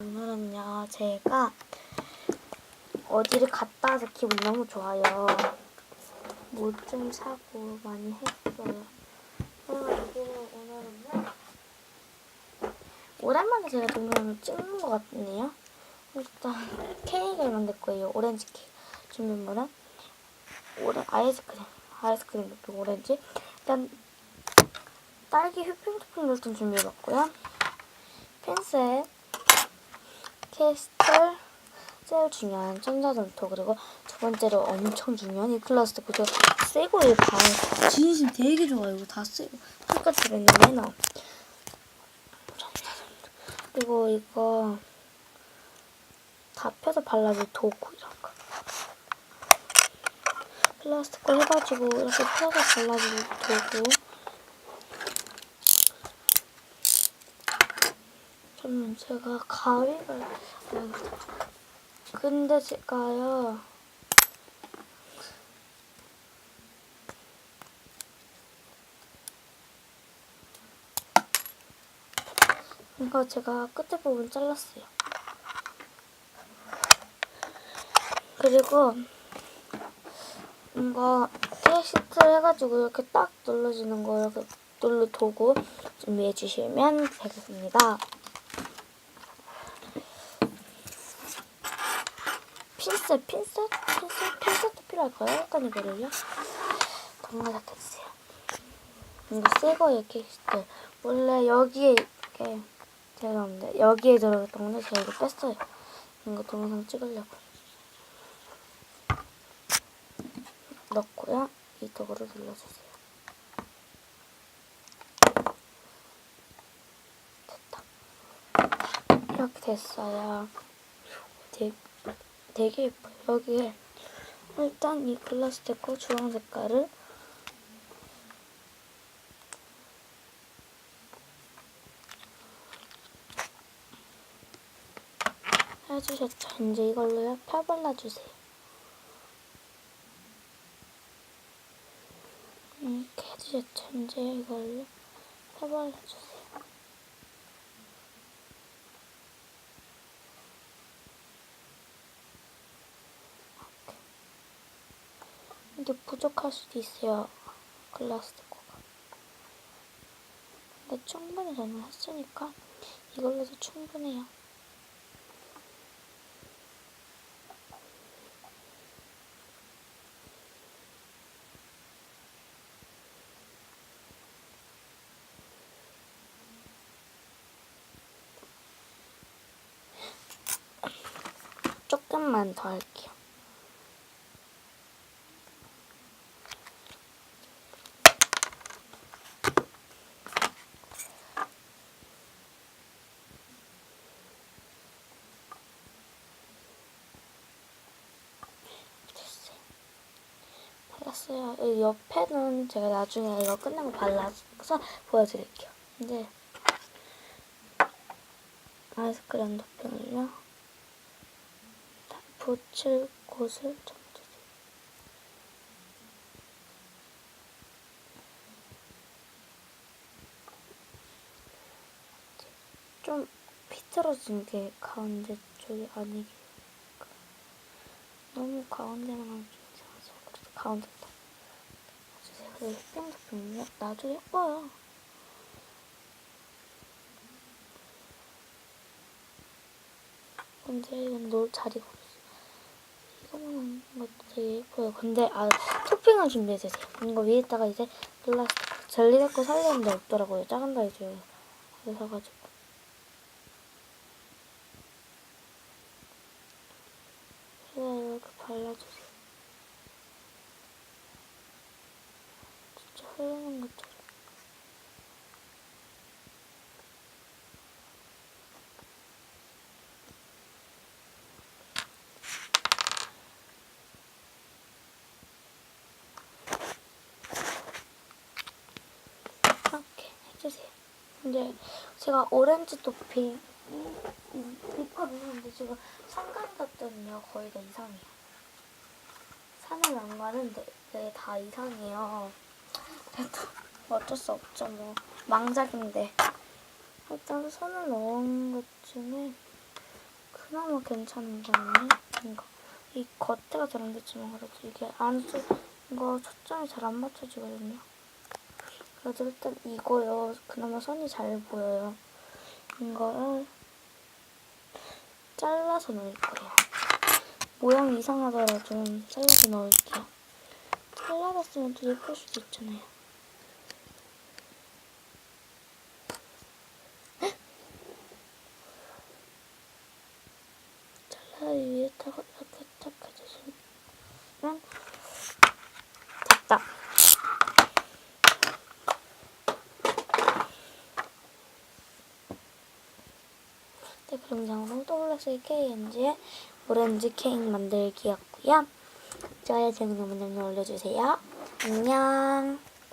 오늘은요, 제가 어디를 갔다 와서 기분이 너무 좋아요. 뭐 좀 사고 많이 했어요. 그래가지고 오늘은요, 오랜만에 제가 동영상을 찍는 것 같네요. 일단 케이크를 만들 거예요. 오렌지 케이크. 준비물은 오렌 아이스크림, 아이스크림 도 오렌지. 일단 딸기 휘핑 토핑을 좀 준비해봤고요. 핀셋, 캐스टर, 제일 중요한 전자점토 그리고 두 번째로 엄청 중요한 이 플라스틱 그죠? 이 방. 진심 되게 좋아요. 이거 다 새고 똑같이 매너. 전자점토. 그리고 이거 다 펴서 발라줄 도구 이런 거. 플라스틱 걸 해가지고 이렇게 펴서 발라줄 도구. 저는 제가 가위를 아, 근데 제가요 이거 제가 끝에 부분 잘랐어요. 그리고 이거 테스트를 해가지고 이렇게 딱 눌러주는 거 이렇게 눌러 도구 준비해 주시면 되겠습니다. 핀셋, 핀셋, 핀셋, 핀셋도 필요할까요? 일단 이거를요. 동그랗게 해주세요. 이거 새 거예요, 케이스들. 원래 여기에 이렇게 죄송합니다. 여기에 들어갔던 건데 제가 이거 뺐어요. 이거 동영상 찍으려고. 넣고요. 이 도구를 눌러주세요. 됐다. 이렇게 됐어요. 되게 예뻐요. 여기에 일단 이 글라스 데코 주황 색깔을 해주셨죠. 이제 이걸로요 펴 발라주세요. 이렇게 해주셨죠. 이제 이걸로 펴 발라주세요. 이게 부족할 수도 있어요. 글라스 데코가. 근데 충분히 저는 했으니까 이걸로도 충분해요. 조금만 더 할게요. 발랐어요. 이 옆에는 제가 나중에 이거 끝나고 발라서 보여드릴게요. 이제 아이스크림 토핑을요. 다 붙일 곳을 정해주세요. 좀 비틀어진 게 가운데 쪽이 아니게 너무 가운데만 좀 이상하죠. 그래서 가운데 그리고 휘핑 토핑은요. 나도 예뻐요. 근데 이건 놀 자리가 없어. 하는 것도 되게 예뻐요. 근데 아 토핑을 준비해주세요. 이거 위에다가 이제 플라스틱 젤리 데코 살려는데 없더라고요. 작은 사이즈요. 그래서 가지고 그냥 이렇게 발라주세요. 진짜 흐르는 것처럼. 이렇게 해주세요. 근데 제가 오렌지 토핑 있거든요. 근데 지금 상관 갔더니요 거의 다 이상해요. 산을 안 가는데 네, 다 이상해요. 그래도 어쩔 수 없죠 뭐 망작인데 일단 손을 넣은 것 중에 정도면 괜찮은 거네. 이거 이 겉에가 잘 안 됐지만 그래도 이게 안쪽 이거 초점이 잘 안 맞춰지거든요. 그래도 일단 이거요. 그나마 선이 잘 보여요. 이거를 잘라서 넣을 거예요. 모양이 이상하더라도 좀 잘라서 넣을게요. 잘라봤으면 더 예쁠 수도 있잖아요. 잘라 위에다가 이렇게 딱 해주시면 네, 그럼 영상 더블락스 KNG의 오렌지 케이크 만들기였고요. 좋아요, 너무 많이 올려주세요. 안녕.